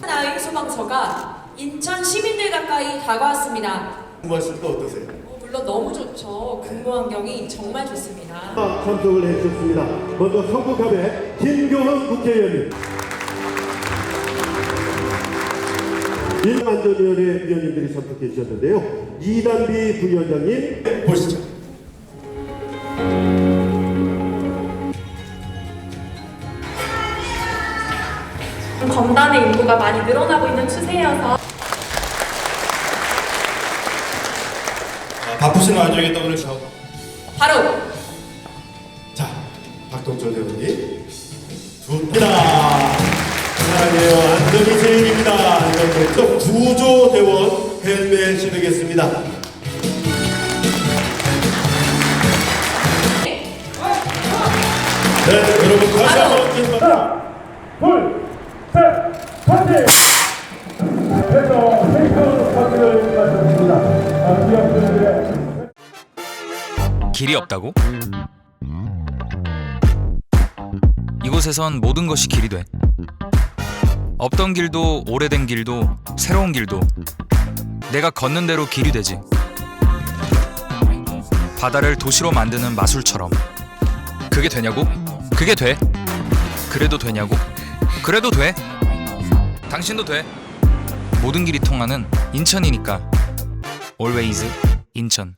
나의 소방서가 인천 시민들 가까이 다가왔습니다. 공부하실 때 어떠세요? 어, 물론 너무 좋죠. 근무 환경이 정말 좋습니다. 참석을 해주셨습니다. 먼저 성북갑의 김교훈 국회의원님. 인안전위원회 위원님들이 참석해 주셨는데요. 이단비 부위원장님, 보시죠. 검단의 인구가 많이 늘어나고 있는 추세여서 아, 바쁘신 와중에도 오늘 저 바로 자, 박동철 대원님 좋다. 사랑해요. 안전이 제일입니다. 이렇게 또 신으겠습니다. 네, 여러분 다시 한번 기념 둘, 셋, 파티! 그래서 생선 파티를 마쳤습니다. 아, 기업들의 길이 없다고? 이곳에선 모든 것이 길이 돼. 없던 길도 오래된 길도 새로운 길도 내가 걷는 대로 길이 되지. 바다를 도시로 만드는 마술처럼. 그게 되냐고? 그게 돼. 그래도 되냐고? 그래도 돼. 당신도 돼. 모든 길이 통하는 인천이니까. Always 인천.